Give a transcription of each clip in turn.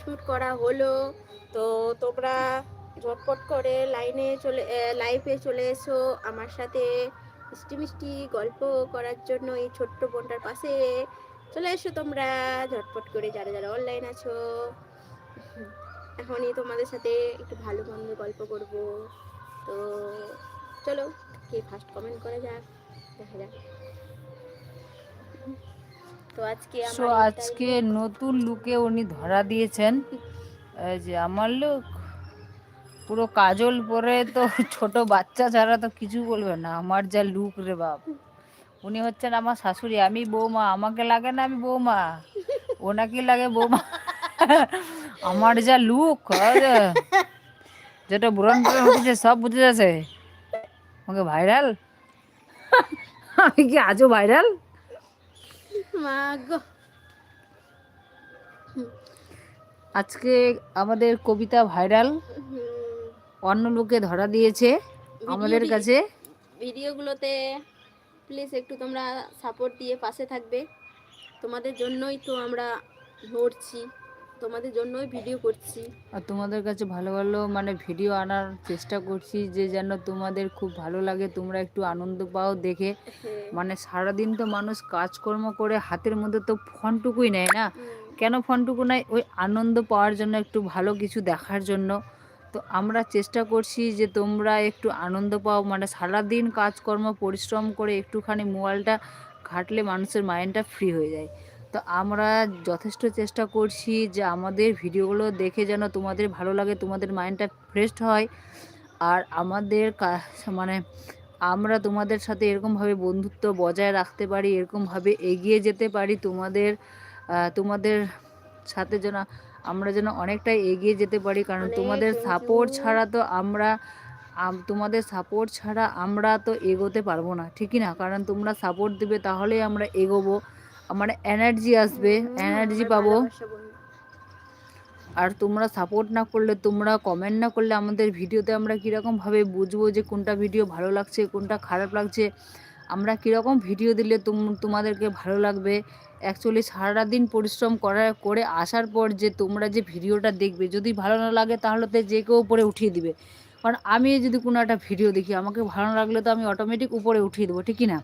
Shoot করা হলো। তো তোমরা ঝটপট করে লাইনে চলে লাইভে চলে এসো আমার সাথে মিষ্টি মিষ্টি গল্প করার জন্য এই ছোট্ট বোনটার পাশে। চলে এসো তোমরা ঝটপট করে, যারা যারা অনলাইন আছো। এখনই তোমাদের সাথে একটু ভালো মন্দ গল্প করব। তো চলো, কে ফার্স্ট কমেন্ট করা যাক? দেখা যাক। সো আজকে নতুন লুকে উনি ধরা দিয়েছেন। এই যে আমার লুক পুরো কাজল পরে তো ছোট বাচ্চা ছাড়া তো কিছু বলবে না। আমার যা লুক রে বাপ। উনি হচ্ছেন আমার শাশুড়ি আমি বৌমা। আমাকে লাগে না আমি বৌমা। ওনাকে লাগে বৌমা। আমার যা লুক যেটা বুড়ান টুরান উঠেছে সব বুঝে যাচ্ছে। আমাকে ভাইরাল আমি কি আজও ভাইরাল মা গো আজকে আমাদের কবিতা ভাইরাল। অন্য লোকে ধরা দিয়েছে আমাদের কাছে। ভিডিওগুলোতে প্লিজ একটু তোমরা সাপোর্ট দিয়ে পাশে থাকবে। তোমাদের জন্যই তো আমরা নড়ছি। তোমাদের জন্যই ভিডিও করছি। আর তোমাদের কাছে ভালো ভালো মানে ভিডিও আনার চেষ্টা করছি যে যেন তোমাদের খুব ভালো লাগে তোমরা একটু আনন্দ পাও দেখে। হ্যাঁ, মানে সারাদিন তো মানুষ কাজকর্ম করে হাতের মধ্যে তো ফোনটুকুই নেয় না। কেন ফোনটুকু নেয় ওই আনন্দ পাওয়ার জন্য একটু ভালো কিছু দেখার জন্য। তো আমরা চেষ্টা করছি যে তোমরা একটু আনন্দ পাও। মানে সারাদিন কাজকর্ম পরিশ্রম করে একটুখানি মোবাইলটা ঘাটলে মানুষের মাইন্ডটা ফ্রি হয়ে যায়। তো আমরা যথেষ্ট চেষ্টা করছি যে আমাদের ভিডিওগুলো দেখে যেন তোমাদের ভালো লাগে তোমাদের মাইন্ডটা ফ্রেশ হয়। আর আমাদের কা- মানে আমরা তোমাদের সাথে এরকমভাবে বন্ধুত্ব বজায় রাখতে পারি এরকমভাবে এগিয়ে যেতে পারি তোমাদের তোমাদের সাথে যেন আমরা যেন অনেকটাই এগিয়ে যেতে পারি। কারণ তোমাদের সাপোর্ট ছাড়া তো আমরা তোমাদের সাপোর্ট ছাড়া আমরা তো এগোতে পারব না ঠিকই না? কারণ তোমরা সাপোর্ট দেবে তাহলেই আমরা এগোবো। মানে এনার্জি আসবে এনার্জি পাবো। আর তোমরা সাপোর্ট না করলে তোমরা কমেন্ট না করলে আমাদের ভিডিওতে আমরা কীরকমভাবে বুঝব যে কোনটা ভিডিও ভালো লাগছে কোনটা খারাপ লাগছে? আমরা কীরকম ভিডিও দিলে তোম- তোমাদেরকে ভালো লাগবে? অ্যাকচুয়ালি সারাদিন পরিশ্রম করা করে আসার পর যে তোমরা যে ভিডিওটা দেখবে যদি ভালো না লাগে তাহলে তো যে কেউ উপরে উঠিয়ে দিবে। কারণ আমি যদি কোনো একটা ভিডিও দেখি আমাকে ভালো না লাগলে তো আমি অটোমেটিক উপরে উঠিয়ে দেবো ঠিকই না?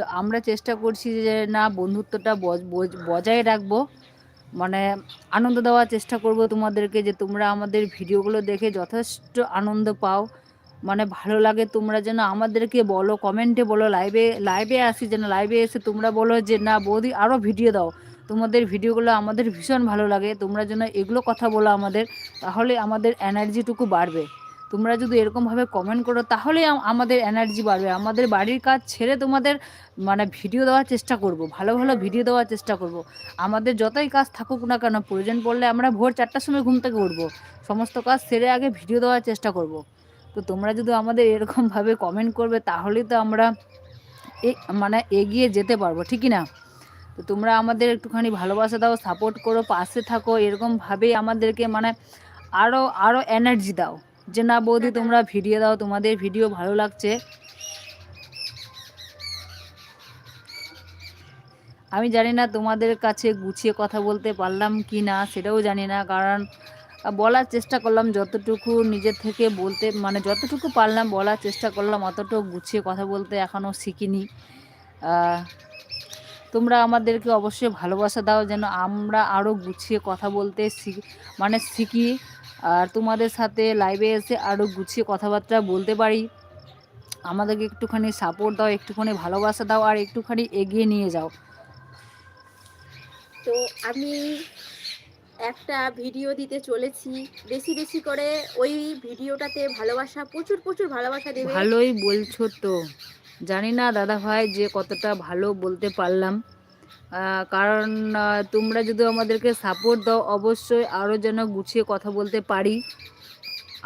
তো আমরা চেষ্টা করছি যে না, বন্ধুত্বটা বজ- বজ- বজায় রাখব। মানে আনন্দ দেওয়ার চেষ্টা করব তোমাদেরকে যে, তোমরা আমাদের ভিডিওগুলো দেখে যথেষ্ট আনন্দ পাও। মানে ভালো লাগে তোমরা যেন আমাদেরকে বলো, কমেন্টে বলো, লাইভে লাইভে আসি যেন লাইভে এসে তোমরা বলো যে, না, বৌদি আরও ভিডিও দাও। তোমাদের ভিডিওগুলো আমাদের ভীষণ ভালো লাগে। তোমরা যেন এগুলো কথা বলো আমাদের, তাহলে আমাদের এনার্জিটুকু বাড়বে। তোমরা যদি এরকমভাবে কমেন্ট করো, তাহলেই আম- আমাদের এনার্জি বাড়বে। আমাদের বাড়ির কাজ ছেড়ে তোমাদের মানে ভিডিও দেওয়ার চেষ্টা করব। ভালো ভালো ভিডিও দেওয়ার চেষ্টা করব। আমাদের যতই কাজ থাকুক না কেন, প্রয়োজন পড়লে আমরা ভোর চারটার সময় ঘুম থেকে উঠবো। সমস্ত কাজ সেরে আগে ভিডিও দেওয়ার চেষ্টা করব। তো তোমরা যদি আমাদের এরকমভাবে কমেন্ট করবে, তাহলেই তো আমরা মানে এগিয়ে যেতে পারব, ঠিকই না? তো তোমরা আমাদের একটুখানি ভালোবাসা দাও সাপোর্ট করো, পাশে থাকো এরকমভাবেই আমাদেরকে মানে আরও আরও এনার্জি দাও। যে, না বৌদি, তোমরা ভিডিও দাও, তোমাদের ভিডিও ভালো লাগছে। আমি জানি না তোমাদের কাছে গুছিয়ে কথা বলতে পারলাম কি না, সেটাও জানি না। কারণ বলার চেষ্টা করলাম যতটুকু নিজের থেকে বলতে মানে যতটুকু পারলাম বলার চেষ্টা করলাম অতটুকু গুছিয়ে কথা বলতে এখনও শিখিনি। তোমরা আমাদেরকে অবশ্যই ভালোবাসা দাও, যেন আমরা আরও গুছিয়ে কথা বলতে শিখি মানে শিখি। আর তোমাদের সাথে লাইভে এসে আরও গুছিয়ে কথাবার্তা বলতে পারি। আমাদেরকে একটুখানি সাপোর্ট দাও একটুখানি ভালোবাসা দাও আর একটুখানি এগিয়ে নিয়ে যাও। তো আমি একটা ভিডিও দিতে চলেছি। বেশি বেশি করে ওই ভিডিওটাতে ভালোবাসা প্রচুর প্রচুর ভালোবাসা দেবে। ভালোই বলছো তো। জানি না দাদা ভাই যে কতটা ভালো বলতে পারলাম। কারণ তোমরা যদি আমাদেরকে সাপোর্ট দাও অবশ্যই আরও যেন গুছিয়ে কথা বলতে পারি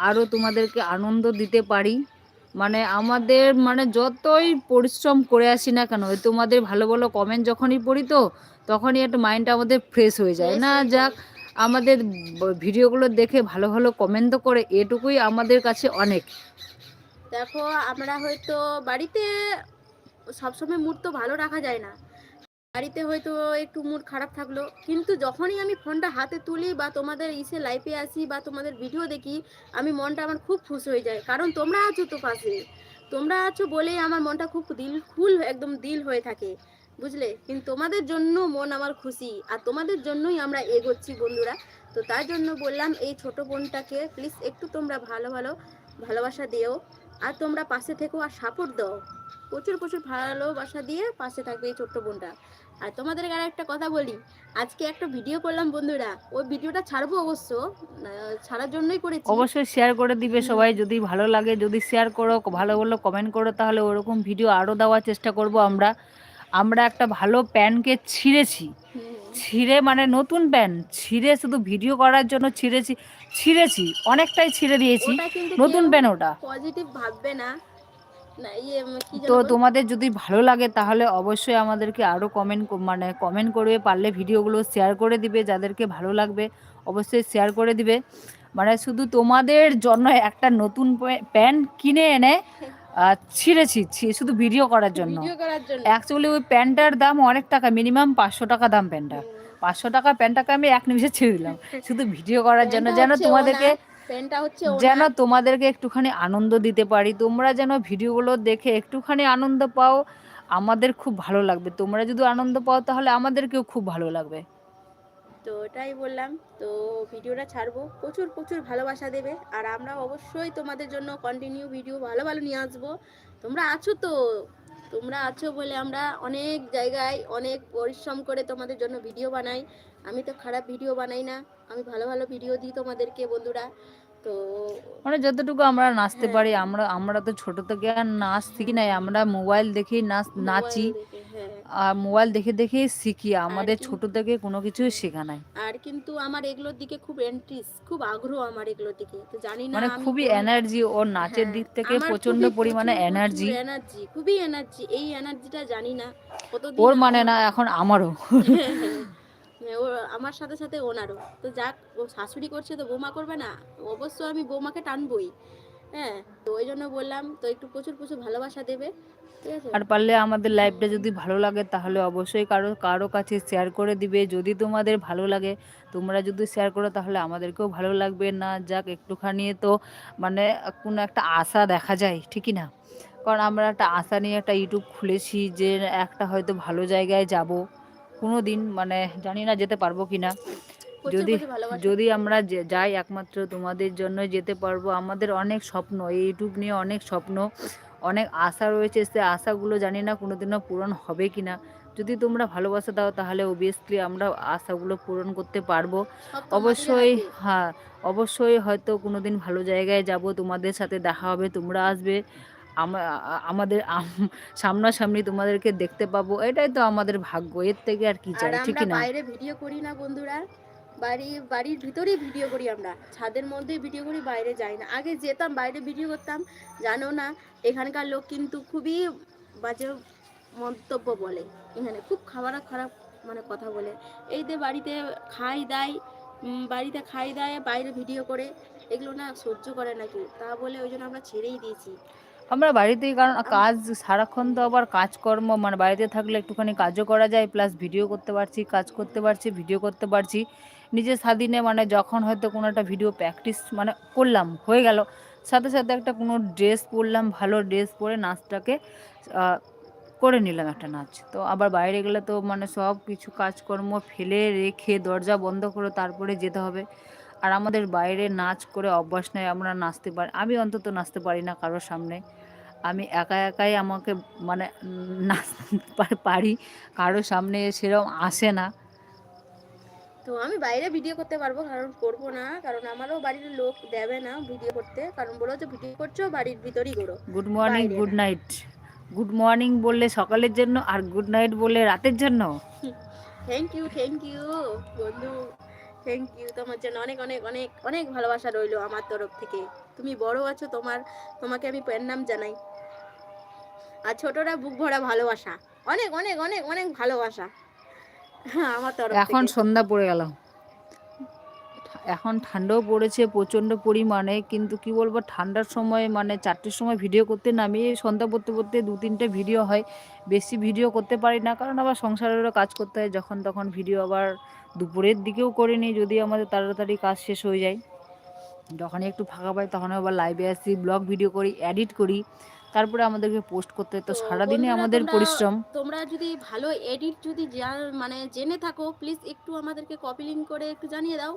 আরও তোমাদেরকে আনন্দ দিতে পারি। মানে আমাদের মানে যতই পরিশ্রম করে আসি না কেন তোমাদের ভালো ভালো কমেন্ট যখনই পড়ি তো তখনই একটা মাইন্ডটা আমাদের ফ্রেশ হয়ে যায়। না যাক আমাদের ভিডিওগুলো দেখে ভালো ভালো কমেন্ট তো করে এটুকুই আমাদের কাছে অনেক। দেখো আমরা হয়তো বাড়িতে সবসময় মুড তো ভালো রাখা যায় না। বাড়িতে হয়তো একটু মুড খারাপ থাকল। কিন্তু যখনই আমি ফোনটা হাতে তুলি বা তোমাদের ইসে লাইফে আসি বা তোমাদের ভিডিও দেখি, আমি মনটা আমার খুব খুশি হয়ে যায়। কারণ তোমরা আছো তো পাশে। তোমরা আছো বলেই আমার মনটা খুব দিল ফুল একদম দিল হয়ে থাকে। বুঝলে? কিন্তু তোমাদের জন্য মন আমার খুশি। আর তোমাদের জন্যই আমরা এগোচ্ছি বন্ধুরা। তো তার জন্য বললাম, এই ছোট বোনটাকে প্লিজ একটু তোমরা ভালো ভালো ভালোবাসা দিও। আর তোমরা পাশে থেকো আর সাপোর্ট দাও। প্রচুর প্রচুর ভালোবাসা দিয়ে পাশে থাকবে এই ছোট্ট বোনটা। আর তোমাদের আর একটা কথা বলি আজকে একটা ভিডিও করলাম বন্ধুরা ওই ভিডিওটা ছাড়বো অবশ্য ছাড়ার জন্যই করেছি। অবশ্যই শেয়ার করে দিবে সবাই যদি ভালো লাগে যদি শেয়ার করো ভালো ভালো কমেন্ট করো তাহলে ওরকম ভিডিও আরও দেওয়ার চেষ্টা করব আমরা। আমরা একটা ভালো প্যানকে ছিঁড়েছি। ছিঁড়ে মানে নতুন প্যান ছিঁড়ে শুধু ভিডিও করার জন্য ছিঁড়েছি ছিঁড়েছি অনেকটাই ছিঁড়ে দিয়েছি। নতুন প্যান ওটা। পজিটিভ ভাববে না। তো তোমাদের যদি ভালো লাগে তাহলে অবশ্যই আমাদেরকে আরও কমেন্ট মানে কমেন্ট করবে পারলে ভিডিওগুলো শেয়ার করে দিবে যাদেরকে ভালো লাগবে অবশ্যই শেয়ার করে দিবে। মানে শুধু তোমাদের জন্য একটা নতুন প্যা- প্যান্ট কিনে এনে ছিঁড়েছি শুধু ভিডিও করার জন্য। ভিডিও করার জন্য। অ্যাকচুয়ালি ওই প্যান্টটার দাম অনেক টাকা মিনিমাম পাঁচশো টাকা দাম প্যান্টটা পাঁচশো টাকা প্যান্টটাকে আমি এক নিমিষে ছেড়ে দিলাম। শুধু ভিডিও করার জন্য যেন তোমাদেরকে প্যান্টটা হচ্ছে যেন তোমাদেরকে একটুখানি আনন্দ দিতে পারি। তোমরা যেন ভিডিওগুলো দেখে একটুখানি আনন্দ পাও আমাদের খুব ভালো লাগবে। তোমরা যদি আনন্দ পাও তাহলে আমাদেরকেও খুব ভালো লাগবে। তো ওটাই বললাম। তো ভিডিওটা ছাড়বো। প্রচুর প্রচুর ভালোবাসা দেবে। আর আমরা অবশ্যই তোমাদের জন্য কন্টিনিউ ভিডিও ভালো ভালো নিয়ে আসব। তোমরা আছো তো। তোমরা আছো বলে আমরা অনেক জায়গায় অনেক পরিশ্রম করে তোমাদের জন্য ভিডিও বানাই। আমি তো খারাপ ভিডিও বানাই না। আমি ভালো ভালো ভিডিও দিই তোমাদেরকে বন্ধুরা। তো মানে যতটুকু আমরা নাচতে হ্যাঁ। পারি আমরা আমরা তো ছোট থেকে আর নাচ শিখি নাই আমরা মোবাইল দেখেই নাচ নাচি। আর মোবাইল দেখে দেখেই শিখি আমাদের ছোট থেকে কোনো কিছুই শেখা নাই। আর কিন্তু আমার এগুলোর দিকে খুব এন্ট্রিস খুব আগ্রহ আমার এগুলোর দিকে। তো জানি না মানে খুবই এনার্জি ওর নাচের হ্যাঁ, দিক থেকে প্রচণ্ড পরিমাণে এনার্জি এনার্জি খুবই এনার্জি এই এনার্জিটা জানি না। ওর মানে না এখন আমারও। হ্যাঁ, আমার সাথে সাথে ওনারও। তো যাক ও শাশুড়ি করছে তো বৌমা করবে না অবশ্য আমি বৌমাকে টানবই। হ্যাঁ তো ওই জন্য বললাম, তো একটু প্রচুর প্রচুর ভালোবাসা দেবে আর পারলে আমাদের লাইভটা যদি ভালো লাগে, তাহলে অবশ্যই কারও কারও কাছে শেয়ার করে দিবে। যদি তোমাদের ভালো লাগে, তোমরা যদি শেয়ার করো, তাহলে আমাদেরকেও ভালো লাগবে না। যাক, একটুখানি তো মানে কোনো একটা আশা দেখা যায়, ঠিকই না? কারণ আমরা একটা আশা নিয়ে একটা ইউটিউব খুলেছি যে একটা হয়তো ভালো জায়গায় যাব। কোনো দিন মানে জানি না যেতে পারব কি না যদি যদি আমরা যাই একমাত্র তোমাদের জন্য যেতে পারব আমাদের অনেক স্বপ্ন এই ইউটিউব নিয়ে অনেক স্বপ্ন অনেক আশা রয়েছে সে আশাগুলো জানি না কোনোদিনও পূরণ হবে কি না যদি তোমরা ভালোবাসা দাও তাহলে অবভিয়াসলি আমরা আশাগুলো পূরণ করতে পারব। অবশ্যই হ্যাঁ অবশ্যই হয়তো কোনো দিন ভালো জায়গায় যাব তোমাদের সাথে দেখা হবে তোমরা আসবে আমাদের আম- সামনাসামনি তোমাদেরকে দেখতে পাবো এটাই তো আমাদের ভাগ্য এর থেকে আর কি চাই ঠিকই না বাইরে ভিডিও করি না বন্ধুরা। বাড়ি বাড়ির ভিতরেই ভিডিও করি আমরা। ছাদের মধ্যেই ভিডিও করি বাইরে যাই না। আগে যেতাম বাইরে ভিডিও করতাম। জানো না এখানকার লোক কিন্তু খুবই বাজে মন্তব্য বলে। এখানে খুব খারাপ খারাপ মানে কথা বলে। এই যে বাড়িতে খাই দেয় বাড়িতে খাই দেয় বাইরে ভিডিও করে এগুলো না সহ্য করে নাকি তা বলে ওই জন্য আমরা ছেড়েই দিয়েছি। আমরা বাড়িতেই কারণ কাজ সারাক্ষণ তো আবার কাজকর্ম মানে বাড়িতে থাকলে একটুখানি কাজও করা যায় প্লাস ভিডিও করতে পারছি কাজ করতে পারছি ভিডিও করতে পারছি। নিজের স্বাধীনে মানে যখন হয়তো কোনো একটা ভিডিও প্র্যাকটিস মানে করলাম, হয়ে গেল। সাথে সাথে একটা কোনো ড্রেস পরলাম, ভালো ড্রেস পরে নাচটাকে করে নিলাম একটা নাচ। তো আবার বাইরে গেলে তো মানে সব কিছু কাজকর্ম ফেলে রেখে দরজা বন্ধ করে তারপরে যেতে হবে। আর আমাদের বাইরে নাচ করে অভ্যাস নেই, আমরা নাচতে পারি, আমি অন্তত নাচতে পারি না কারোর সামনে। আমি একা একাই আমাকে মানে নাচ পারি, কারোর সামনে সেরকম আসে না। তো আমি বাইরে ভিডিও করতে পারব কারণ করব না কারণ আমারও বাড়ির লোক দেবে না ভিডিও করতে। কারণ বলো যে ভিডিও করছ বাড়ির ভিতরেই করো। Good morning good night good morning বললে সকালের জন্য আর গুড নাইট বললে রাতের জন্য? থ্যাংক ইউ থ্যাংক ইউ বন্ধু। থ্যাংক ইউ তোমার জন্য অনেক অনেক অনেক অনেক ভালোবাসা রইল আমার তরফ থেকে। তুমি বড় আছো তোমার তোমাকে আমি নাম জানাই। আর ছোটরা বুক ভরা ভালোবাসা। অনেক অনেক অনেক অনেক ভালোবাসা। এখন সন্ধ্যা পড়ে গেল। এখন ঠান্ডাও পড়েছে প্রচণ্ড পরিমাণে, কিন্তু কি বলব, ঠান্ডার সময় মানে চারটের সময় ভিডিও করতে নামিয়ে সন্ধ্যা পড়তে পড়তে দু তিনটে ভিডিও হয়। বেশি ভিডিও করতে পারি না, কারণ আবার সংসারেরও কাজ করতে হয়, যখন তখন ভিডিও আবার দুপুরের দিকেও করে নিই, যদি আমাদের তাড়াতাড়ি কাজ শেষ হয়ে যায়। যখনই একটু ফাঁকা পাই তখন আবার লাইভে আসি ব্লগ ভিডিও করি এডিট করি। তারপরে আমাদেরকে পোস্ট করতে হয়। তো সারাদিনে আমাদের পরিশ্রম। তোমরা যদি ভালো এডিট যদি মানে জেনে থাকো প্লিজ একটু আমাদেরকে কপি লিঙ্ক করে একটু জানিয়ে দাও।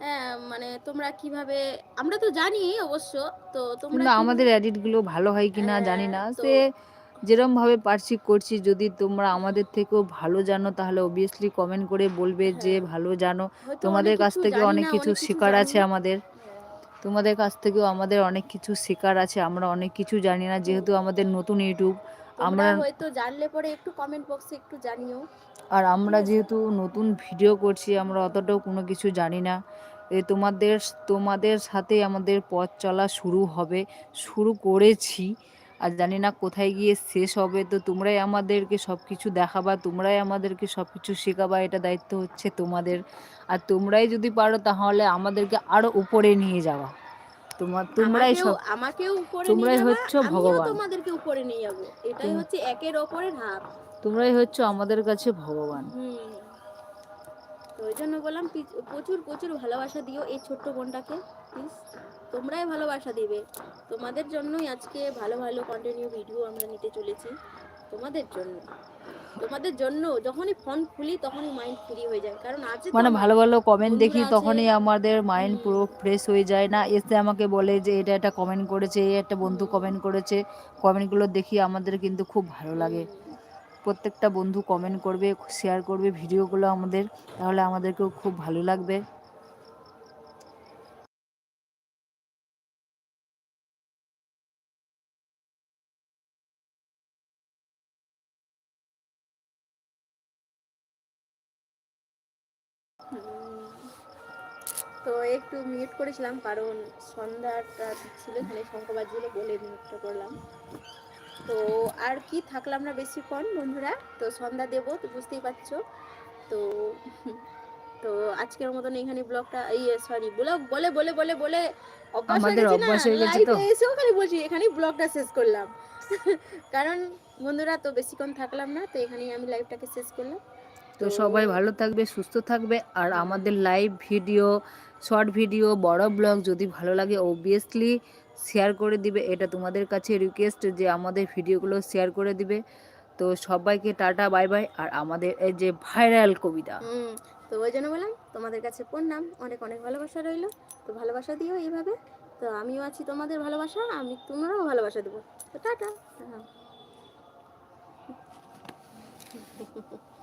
হ্যাঁ মানে তোমরা কীভাবে আমরা তো জানি অবশ্য তো তোমরা আমাদের এডিটগুলো ভালো হয় কি না হ্যাঁ, জানি না। সে যেরম ভাবে পারছি করছি যদি তোমরা আমাদের থেকেও ভালো জানো তাহলে অবভিয়াসলি কমেন্ট করে বলবে যে হ্যাঁ। ভালো জানো। তোমাদের কাছ থেকে অনেক কিছু শেখার আছে আমাদের। তোমাদের কাছ থেকেও আমাদের অনেক কিছু শেখার আছে আমরা অনেক কিছু জানি না যেহেতু আমাদের নতুন ইউটিউব আমরা হয়তো জানলে পরে একটু কমেন্ট বক্সে একটু জানিও। আর আমরা যেহেতু নতুন ভিডিও করছি আমরা অতটাও কোনো কিছু জানি না। এ তোমাদের তোমাদের সাথে আমাদের পথ চলা শুরু হবে শুরু করেছি। আর জানি না কোথায় গিয়ে শেষ হবে। তো তোমরাই আমাদেরকে সব কিছু দেখাবা তোমরাই আমাদেরকে সব কিছু শেখাবা। এটা দায়িত্ব হচ্ছে তোমাদের। আর তোমরাই যদি পারো তাহলে আমাদেরকে আরও উপরে নিয়ে যাওয়া। তোমার তোমরাই সব আমাকেও উপরে তোমরাই হচ্ছো ভগবান। তোমাদেরকে উপরে নিয়ে যাব। এটাই হচ্ছে একের হাত। তোমরাই হচ্ছে আমাদের কাছে ভগবান। ওই জন্য বললাম প্রচুর প্রচুর ভালোবাসা দিও এই ছোট্ট বোনটাকে প্লিজ তোমরাই ভালোবাসা দিবে। তোমাদের জন্যই আজকে ভালো ভালো কন্টিনিউ ভিডিও আমরা নিতে চলেছি। তোমাদের জন্য। তোমাদের জন্য যখনই ফোন খুলি তখনই মাইন্ড ফ্রি হয়ে যায়। কারণ আজকে মানে ভালো ভালো কমেন্ট দেখি তখনই আমাদের মাইন্ড পুরো ফ্রেশ হয়ে যায় না। এসে আমাকে বলে যে এটা একটা কমেন্ট করেছে এই একটা বন্ধু কমেন্ট করেছে। কমেন্টগুলো দেখি আমাদের কিন্তু খুব ভালো লাগে। প্রত্যেকটা বন্ধু কমেন্ট করবে শেয়ার করবে ভিডিওগুলো আমাদের, তাহলে আমাদেরকেও খুব ভালো লাগবে। তো একটু মিউট করেছিলাম, কারণ সন্ধ্যাটা ছিল এখানে শঙ্কবাজগুলো বলে মিউটটা করলাম। তো আর কি থাকলাম না বেশিক্ষণ বন্ধুরা? তো সন্ধ্যা দেবো তো বুঝতেই পারছ। তো তো আজকের মতন এখানে ব্লগটা এই সরি ব্লগ বলে বলে বলে বলে অভ্যাস হয়ে গেছে না? এসেও খালি বলছি এখানেই ব্লগটা শেষ করলাম। কারণ বন্ধুরা তো বেশিক্ষণ থাকলাম না তো এখানেই আমি লাইভটাকে শেষ করলাম। তো সবাই ভালো থাকবে, সুস্থ থাকবে। আর আমাদের লাইভ ভিডিও শর্ট ভিডিও বড় ব্লগ যদি ভালো লাগে অবভিয়াসলি শেয়ার করে দিবে। এটা তোমাদের কাছে রিকোয়েস্ট যে আমাদের ভিডিওগুলো শেয়ার করে দিবে। তো সবাইকে টাটা বাই বাই আর আমাদের এই যে ভাইরাল কবিতা। তো ওই জন্য বললাম, তোমাদের কাছে প্রণাম। অনেক অনেক ভালোবাসা রইল। তো ভালোবাসা দিও এইভাবে। তো আমিও আছি তোমাদের ভালোবাসা, আমি তোমরাও ভালোবাসা দেবো। তো টাটা। হ্যাঁ।